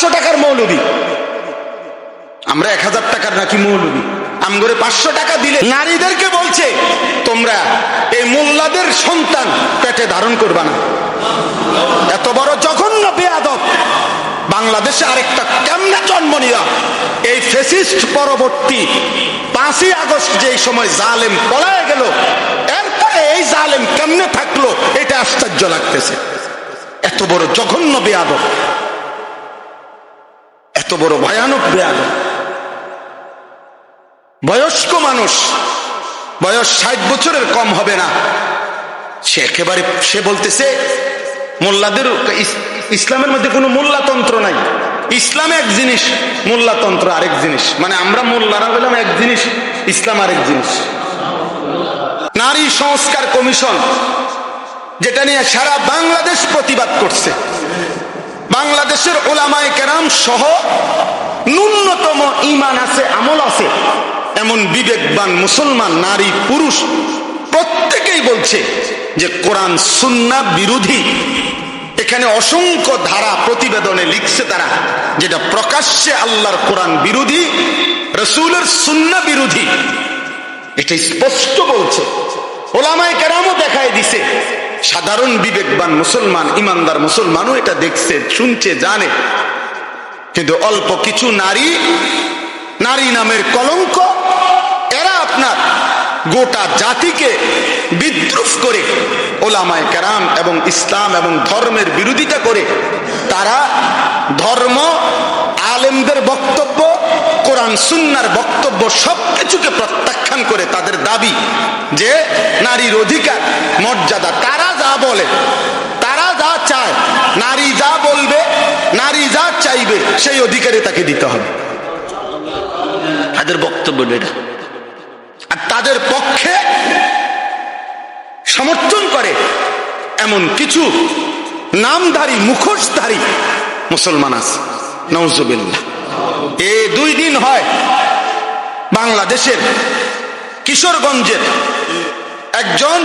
পাঁচশো টাকার মৌলবি আমরা এক হাজার টাকার নাকি মৌলবী আমগরে পাঁচশো টাকা দিলে নারীদেরকে বলছে, তোমরা এই মোল্লাদের সন্তান পেটে ধারণ করবা না। এত বড় জঘন্য বেয়াদব। বাংলাদেশে আরেকটা কেমনে জন্ম নিয়া এই ফেসিস্ট পরবর্তী পাঁচই আগস্ট যে সময় জালেম পলায় গেল, এরপরে এই জালেম কেমনে থাকল, এটা আশ্চর্য লাগতেছে। এত বড় জঘন্য বেয়াদব। এত বড় ভয়ানক বেয়াদব। বয়স্ক মানুষ, বয়স ষাট বছরের কম হবে না। সে একেবারে, সে বলতেছে, মোল্লাদের ইসলামের মধ্যে কোনো মোল্লাতন্ত্র নাই। ইসলাম এক জিনিস, মোল্লাতন্ত্র আরেক জিনিস। মানে আমরা মোল্লারা বললাম এক জিনিস, ইসলাম আরেক জিনিস। নারী সংস্কার কমিশন, যেটা নিয়ে সারা বাংলাদেশ প্রতিবাদ করছে। বাংলাদেশের ওলামায় কেরাম সহ ন্যূনতম ইমান আছে, আমল আছে। এমন বিবেকবান মুসলমান, নারী, পুরুষ প্রত্যেকেই বলছে যে কোরআন সুন্না বিরোধী। এখানে অসংখ্য ধারা প্রতিবেদনে লিখছে তারা যেটা প্রকাশ্যে আল্লাহর কোরআন বিরোধী, রসুলের সুন্না বিরোধী। এটা স্পষ্ট বলছে। ওলামায় কেরামও দেখায় দিছে। সাধারণ বিবেকবান মুসলমান, ইমানদার মুসলমানও এটা দেখছে, শুনছে, জানে। কিন্তু অল্প কিছু নারী নারী নামের কলঙ্ক, এরা আপনার গোটা জাতিকে বিদ্রুপ করে, ওলামায় কেরাম এবং ইসলাম এবং ধর্মের বিরোধিতা করে, তারা ধর্ম আলেমদের বক্তব্য, কোরআন, সুন্নার বক্তব্য সবকিছুকে প্রত্যাখ্যান করে তাদের দাবি যে নারীর অধিকার, মর্যাদা, তারা যা বলে, তারা যা চায়, নারী যা বলবে, নারী যা চাইবে, সেই অধিকারে তাকে দিতে হবে। তাদের বক্তব্য এটা। আর তাদের পক্ষে সমর্থন করে এমন কিছু নামধারী, মুখোশধারী মুসলমান আছে। নওজুবিল্লাহ এ দুই দিন হয় বাংলাদেশের কিশোরগঞ্জের একজন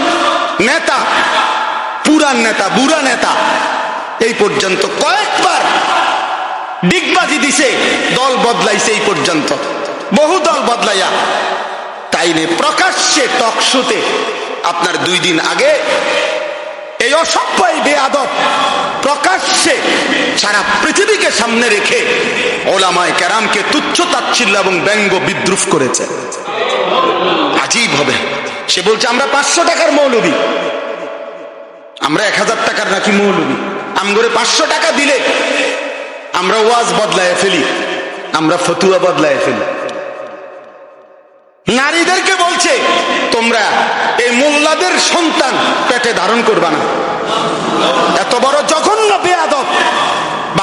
নেতা, পুরান নেতা, বুড়া নেতা, এই পর্যন্ত কয়েকবার ডিগবাজি দিছে, দল বদলাইছে এই পর্যন্ত। বহু দল বদলাইয়া। তাই নে প্রকাশ্যে টকশোতে আপনার দুই দিন আগে এই অসভ্যই বেআদব প্রকাশ্যে সারা পৃথিবীকে সামনে রেখে ওলামায় কেরামকে তুচ্ছ তাচ্ছিল্য এবং ব্যঙ্গ বিদ্রুপ করেছে। আজীব হবে। সে বলছে, আমরা পাঁচশো টাকার মৌলবী। আমরা এক হাজার টাকার নাকি মৌলবী? আমগরে পাঁচশো টাকা দিলে আমরা ওয়াজ বদলায় ফেলি, আমরা ফতুয়া বদলায় ফেলি। নারীদেরকে বলছে, তোমরা এই মোল্লাদের সন্তান পেটে ধারণ করবা না। এত বড় বেয়াদব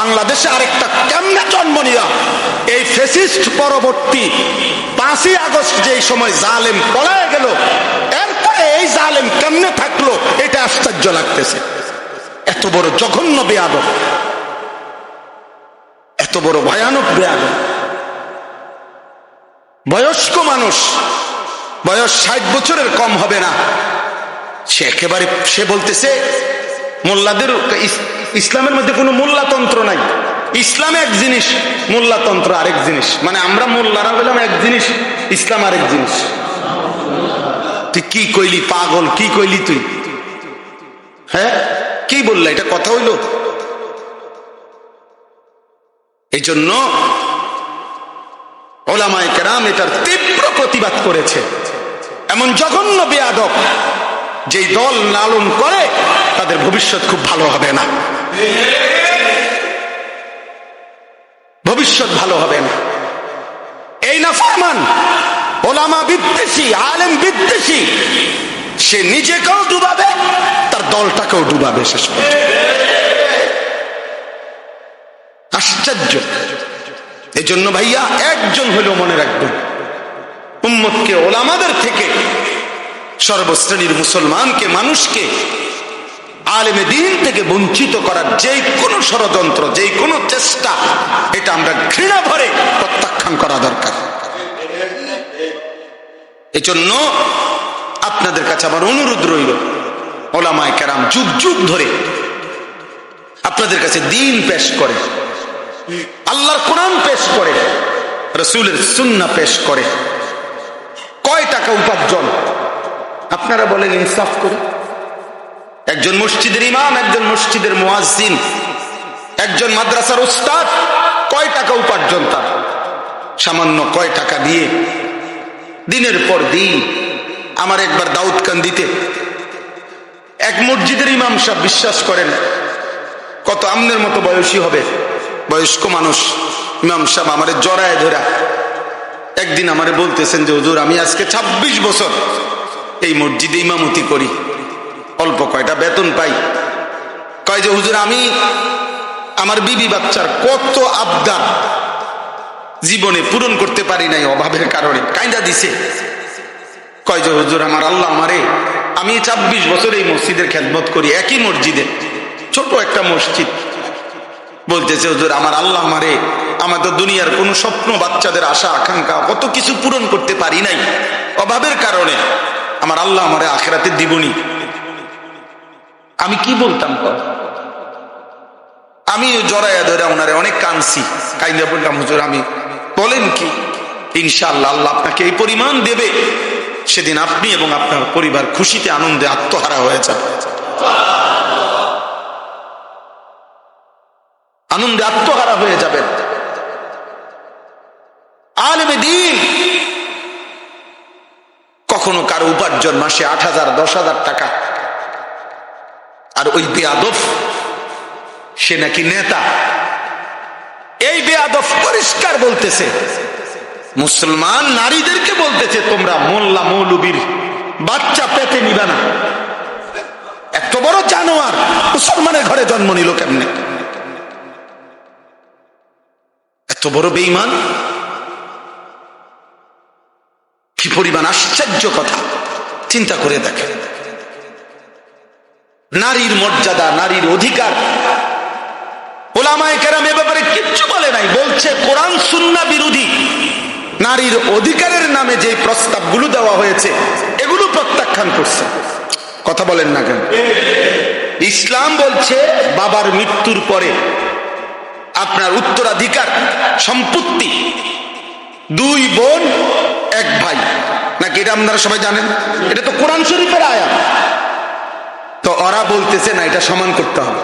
বাংলাদেশে আরেকটা কেমনে জন্ম নিয়া এই ফেসিস্ট পরবর্তী পাঁচই আগস্ট যে সময় জালেম পলায় গেল, এরপরে এই জালেম কেমনে থাকল এটা আশ্চর্য লাগতেছে। এত বড় জঘন্য বেয়াদব, এত বড় ভয়ানক বেয়াদব। বয়স্ক মানুষ, বয়স ষাট বছরের কম হবে না। সে একেবারে, সে বলতেছে, মোল্লাদের ইসলামের মধ্যে কোনো মোল্লাতন্ত্র নাই। ইসলাম এক জিনিস, মোল্লাতন্ত্র আরেক জিনিস। মানে আমরা মোল্লারা বললাম এক জিনিস, ইসলাম আরেক জিনিস। তুই কি কইলি, পাগল? কি কইলি তুই? হ্যাঁ? কি বললে? এটা কথা হইল? এই জন্য ওলামায় কেরাম এটার তীব্র প্রতিবাদ করেছে। এমন জঘন্য বেয়াদব যেই দল লালন করে, তাদের ভবিষ্যৎ খুব ভালো হবে না। ভবিষ্যৎ ভালো হবে না। এই না ফরমান, ওলামা বিদ্বেষী, আলেম বিদ্বেষী, সে নিজেকেও ডুবাবে, তার দলটাকেও ডুবাবে শেষ আশ্চর্য। এই জন্য ভাইয়া, একজন হলেও মনে রাখবেন, উম্মতকে ওলামাদের থেকে সর্বশ্রেণীর মুসলমানকে, মানুষকে আলেমে দিন থেকে বঞ্চিত করার যে কোনো ষড়যন্ত্র যে কোনো চেষ্টা, এটা আমরা ঘৃণা ভরে প্রত্যাখ্যান করা দরকার। এই জন্য আপনাদের কাছে আমার অনুরোধ রইল, ওলামায় কেরাম যুগ যুগ ধরে আপনাদের কাছে দিন পেশ করে, আল্লাহর কোরআন পেশ করে, রসুলের সুন্না পেশ করে। কয় টাকা উপার্জন? আপনারা বলেন ইনসাফ করে। একজন মসজিদের ইমাম, একজন মসজিদের মুয়াজ্জিন, একজন মাদ্রাসার উস্তাদ, কয় টাকা উপার্জন তার? সামান্য কয় টাকা দিয়ে। দিনের পর দিন আমার একবার দাউদ কান্দিতে এক মসজিদের ইমাম সাহেব বিশ্বাস করেন, কত আমনের মতো বয়সী হবে, বয়স্ক মানুষ। ইমাম সাহেব আমারে জড়ায় ধরা। একদিন আমারে বলতেছেন যে, হুজুর, আমি আজকে ২৬ বছর এই মসজিদে ইমামতি করি। অল্প কয়টা বেতন পাই। কয় যে, হুজুর, আমি আমার বিবি বাচ্চার কত আবদার জীবনে পূরণ করতে পারি নাই অভাবের কারণে। কাইন্দা দিছে। কয় যে, হুজুর, আমার আল্লাহ আমারে, আমি ২৬ বছর এই মসজিদের খেদমত করি, একই মসজিদে, ছোট একটা মসজিদ। বলতেছে, হুজুর, আমার আল্লাহ আমারে, আমাদের দুনিয়ার কোন স্বপ্ন, বাচ্চাদের আশা, আকাঙ্ক্ষা, কত কিছু পূরণ করতে পারি নাই অভাবের কারণে। আমার আল্লাহ আমারে আখেরাতে দিবনি আমি কি বলতাম আমি জড়াইয়া ধরে ওনারে অনেক কানছি। কাইন্দা বললাম, হুজুর, আমি বলেন কি? ইনশাআল্লাহ, আল্লাহ আপনাকে এই পরিমাণ দেবে। সেদিন আপনি এবং আপনার পরিবার খুশিতে, আনন্দে আত্মহারা হয়ে যাবে। আনন্দে আত্মহারা হয়ে যাবেন আলেমে দিন। কখনো কারও উপার্জন মাসে আট হাজার, দশ হাজার টাকা আর ওই বেয়াদফ সে নাকি নেতা। এই বেয়াদফ পরিষ্কার বলতেছে, মুসলমান নারীদেরকে বলতেছে, তোমরা মোল্লা মৌলবীর বাচ্চা পেতে নিবা না। এত বড় জানোয়ার মুসলমানের ঘরে জন্ম নিল কেমনে? এত বড় বেইমান কি পরিমাণ আশ্চর্য কথা, চিন্তা করে দেখে নারীর মর্যাদা, নারীর অধিকার। ওলামায় কেরাম এ ব্যাপারে কিচ্ছু বলে নাই, বলছে কোরআন সুন্না বিরোধী। নারীর অধিকারের নামে যে প্রস্তাবগুলো দেওয়া হয়েছে, এগুলো প্রত্যাখ্যান করছে। কথা বলেন না কেন? ইসলাম বলছে বাবার মৃত্যুর পরে আপনার উত্তরাধিকার, সম্পত্তি, দুই বোন, এক ভাই। নাকি এটা আপনারা সবাই জানেন? এটা তো কোরআন শরীফের আয়া তো ওরা বলতেছে, না, এটা সমান করতে হবে।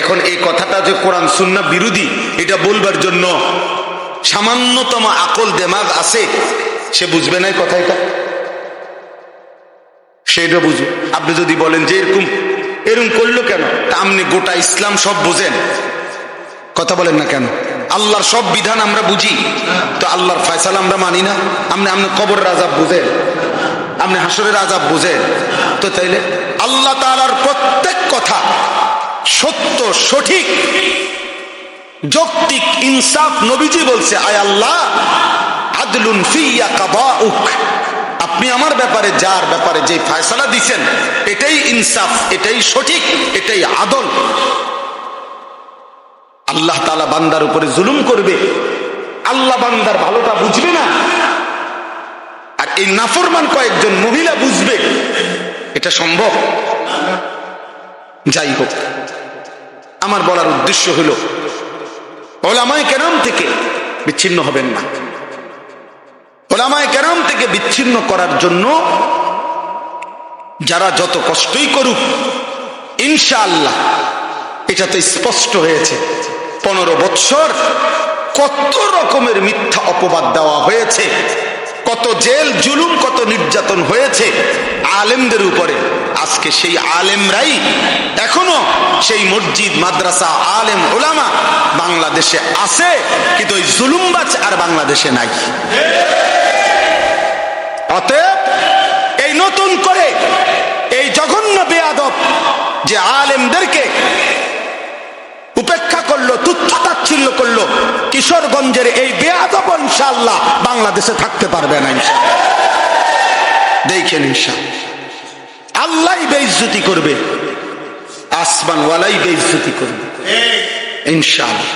এখন এই কথাটা যে কোরআন সুন্না বিরোধী, এটা বলবার জন্য সামান্যতম আকল দেমাগ আছে? সে বুঝবে না কথা এটা? সেটা বুঝো আপনি যদি বলেন যে এরকম এরকম করল কেন? তা আপনি গোটা ইসলাম সব বোঝেন। কথা বলেন না কেন? আল্লাহর সব বিধান আমরা বুঝি। তো আল্লাহর ফয়সাল আমরা মানি না। আপনি আপনি কবরের রাজা বুঝেন। আপনি হাসরের আজাব বুঝেন। তো তাইলে আল্লাহ তাআলার প্রত্যেক কথা সত্য, সঠিক, যৌক্তিক ইনসাফ নবীজি বলছে, আয় আল্লাহ, আদলুন আপনি আমার ব্যাপারে যার ব্যাপারে যে ফয়সালা দিছেন, এটাই ইনসাফ, এটাই সঠিক, এটাই আদল। আল্লাহ তালা বান্দার উপরে জুলুম করবে। আল্লাহ বান্দার ভালোটা বুঝবে না। এই নাফরমান কয়েকজন মহিলা বুঝবে এটা সম্ভব। যাই হোক, আমার বলার উদ্দেশ্য হলো, ওলামায় কেরাম থেকে বিচ্ছিন্ন হবেন না। ওলামায় কেরাম থেকে বিচ্ছিন্ন করার জন্য যারা যত কষ্টই করুক, ইনশাআল্লাহ এটা তো স্পষ্ট হয়েছে, পনেরো বৎসর কত রকমের মিথ্যা অপবাদ দেওয়া হয়েছে। কত জেল, জুলুম, কত নির্যাতন হয়েছে আলেমদের উপরে। আজকে সেই আলেমরাই এখনও সেই মসজিদ, মাদ্রাসা, আলেম, ওলামা বাংলাদেশে আছে, কিন্তু ওই জুলুমবাজ আর বাংলাদেশে নাই। অতএব এই নতুন করে এই জঘন্য বেয়াদব যে আলেমদেরকে উপেক্ষা করল তুচ্ছ তাচ্ছিল্য করল কিশোরগঞ্জের এই বেয়াদব ইনশাল্লাহ বাংলাদেশে থাকতে পারবে না ইনশাল্লাহ দেখেন ইনশাল্লাহ আল্লাহ বেইজ্জতি করবে, আসমান ওয়ালাই বেইজ্জতি করবে। ইনশাল্লাহ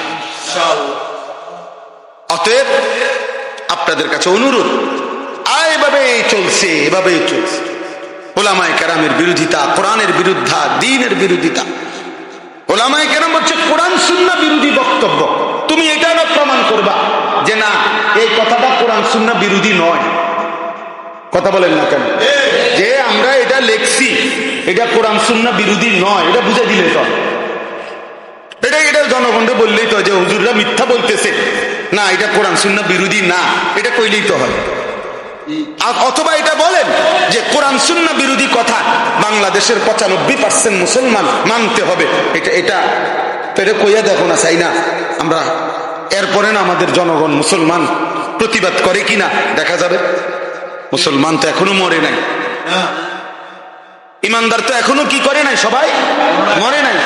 অতএব আপনাদের কাছে অনুরোধ আর এভাবে চলছে, এভাবেই চলছে। ওলামায় কারামের বিরোধিতা, কোরআনের বিরুদ্ধা, দিনের বিরোধিতা। ওলামায় কেন হচ্ছে কোরআন সুন্না বিরোধী বক্তব্য। তুমি এটা না প্রমাণ করবা যে না, এই কথাটা কোরআন সুন্না বিরোধী নয়। কথা বলেন না কেন? যে আমরা এটা লেখছি, এটা কোরআন সুন্না বিরোধী নয়, এটা বুঝে দিলে তো এটা এটা জনগণকে বললেই তো যে হুজুররা মিথ্যা বলতেছে। না, এটা কোরআন সুন্না বিরোধী না, এটা কইলেই তো হয়। অথবা এটা বলেন যে কোরআন সুন্না বিরোধী কথা বাংলাদেশের পঁচানব্বই পার্সেন্ট মুসলমান মানতে হবে। এটা এটা তো এটা কইয়া দেখো না চাই না। আমরা এরপরে না আমাদের জনগণ মুসলমান প্রতিবাদ করে কিনা দেখা যাবে। মুসলমান তো এখনও মরে নাই। ইমানদার তো এখনও কি করে নাই সবাই? মরে নাই।